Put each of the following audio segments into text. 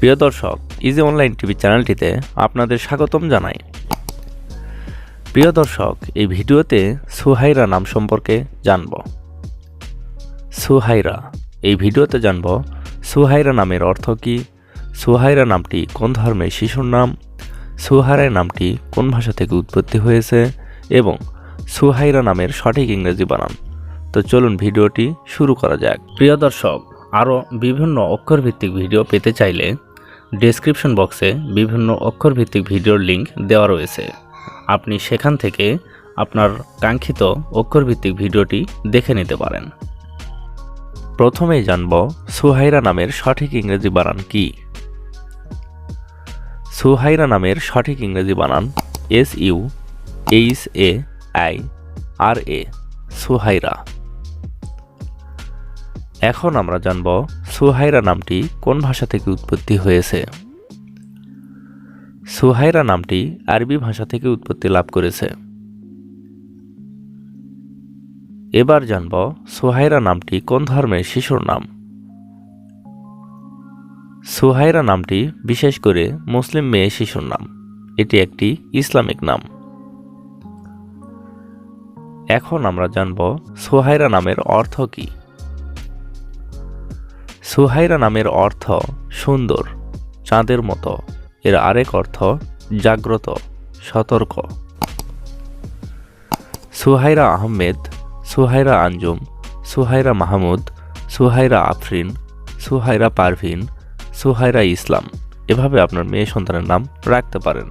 প্রিয় দর্শক easy online TV চ্যানেলটিতে আপনাদের স্বাগতম জানাই। প্রিয় দর্শক, এই ভিডিওতে সুহাইরা নাম সম্পর্কে জানব। সুহাইরা, এই ভিডিওতে জানব সুহাইরা নামের অর্থ কী, সুহাইরা নামটি কোন ধর্মের শিশুর নাম, সুহাইরা নামটি কোন ভাষা থেকে উৎপত্তি হয়েছে, এবং সুহাইরা নামের সঠিক ইংরেজি বানান। তো চলুন ভিডিওটি শুরু করা যাক। প্রিয় দর্শক, আরও বিভিন্ন অক্ষরভিত্তিক ভিডিও পেতে চাইলে ডেসক্রিপশন বক্সে বিভিন্ন অক্ষরভিত্তিক ভিডিওর লিংক দেওয়া রয়েছে। আপনি সেখান থেকে আপনার কাঙ্ক্ষিত অক্ষরভিত্তিক ভিডিওটি দেখে নিতে পারেন। প্রথমেই জানব সুহাইরা নামের সঠিক ইংরেজি বানান কি। সুহাইরা নামের সঠিক ইংরেজি বানান S U H A I R A, Suhaira. এখন আমরা জানব সুহাইরা নামটি কোন ভাষা থেকে উৎপত্তি হয়েছে? সুহাইরা নামটি আরবি ভাষা থেকে উৎপত্তি লাভ করেছে। এবার জানব সুহাইরা নামটি কোন ধর্মের শিশুর নাম। সুহাইরা নামটি বিশেষ করে মুসলিম মেয়ে শিশুর নাম। এটি একটি ইসলামিক নাম। এখন আমরা জানব সুহাইরা নামের অর্থ কী। সুহাইরা নামের অর্থ সুন্দর, চাঁদের মতো। এর আরেক অর্থ জাগ্রত, সতর্ক। সুহাইরা আহমেদ, সুহাইরা আঞ্জুম, সুহাইরা মাহমুদ, সুহাইরা আফরিন, সুহাইরা পারভিন, সুহাইরা ইসলাম। এভাবে আপনার মেয়ে সন্তানের নাম রাখতে পারেন।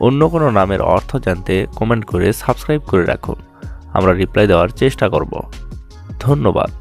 অন্য কোনো নামের অর্থ জানতে কমেন্ট করে সাবস্ক্রাইব করে রাখুন। আমরা রিপ্লাই দেওয়ার চেষ্টা করব। ধন্যবাদ।